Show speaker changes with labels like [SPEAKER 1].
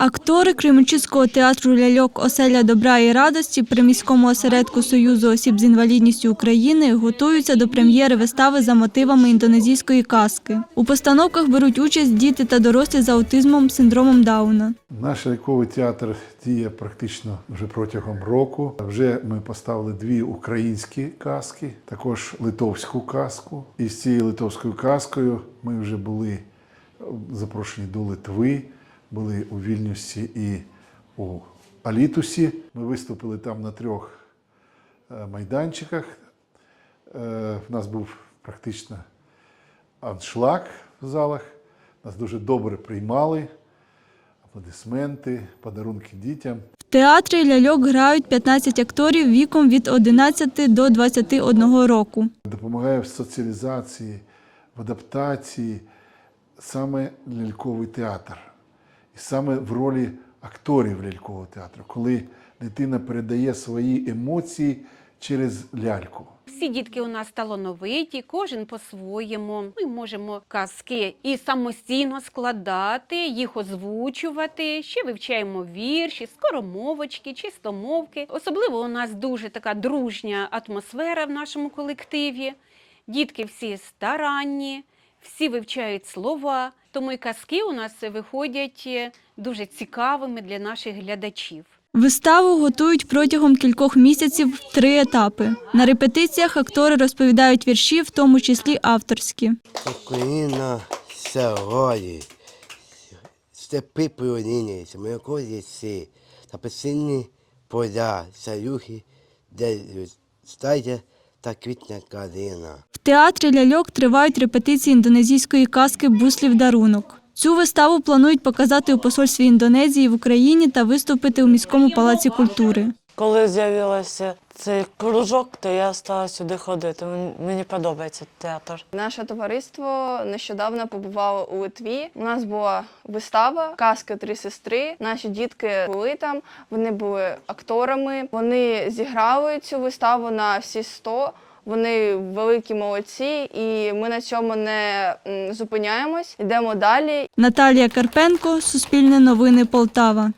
[SPEAKER 1] Актори Кременчуцького театру ляльок Оселя добра і радості при міському осередку Союзу осіб з інвалідністю України готуються до прем'єри вистави за мотивами індонезійської казки. У постановках беруть участь діти та дорослі з аутизмом синдромом Дауна.
[SPEAKER 2] Наш ляльковий театр діє практично вже протягом року. Вже ми поставили дві українські казки, також литовську казку. І з цією литовською казкою ми вже були запрошені до Литви, були у Вільнюсі і у Алітусі. Ми виступили там на трьох е, майданчиках. Е, В нас був практично аншлаг в залах. Нас дуже добре приймали аплодисменти, подарунки дітям.
[SPEAKER 1] В театрі ляльок грають 15 акторів віком від 11 до 21 року.
[SPEAKER 2] Допомагає в соціалізації, в адаптації саме ляльковий театр. Саме в ролі акторів лялькового театру, коли дитина передає свої емоції через ляльку.
[SPEAKER 3] Всі дітки у нас талановиті, кожен по-своєму. Ми можемо казки і самостійно складати, їх озвучувати. Ще вивчаємо вірші, скоромовочки, чистомовки. Особливо у нас дуже така дружня атмосфера в нашому колективі. Дітки всі старанні, всі вивчають слова. Тому і казки у нас виходять е, дуже цікавими для наших глядачів.
[SPEAKER 1] Виставу готують протягом кількох місяців в три етапи. На репетиціях актори розповідають вірші, в тому числі авторські.
[SPEAKER 4] Україна сьогодні, степи полоніні, моряко ліси, та песинні поля, саюхи, де стає та квітня калина.
[SPEAKER 1] Театрі ляльок тривають репетиції індонезійської казки Буслів дарунок. Цю виставу планують показати у посольстві Індонезії в Україні та виступити у міському палаці культури.
[SPEAKER 5] Коли з'явився цей кружок, то я стала сюди ходити. Мені- подобається театр.
[SPEAKER 6] Наше товариство нещодавно побувало у Литві. У нас була вистава Казка три сестри. Наші дітки були там, вони були акторами. Вони зіграли цю виставу на всі 100. Вони великі молодці, і ми на цьому не зупиняємось. Йдемо далі.
[SPEAKER 1] Наталія Карпенко, Суспільне новини Полтава.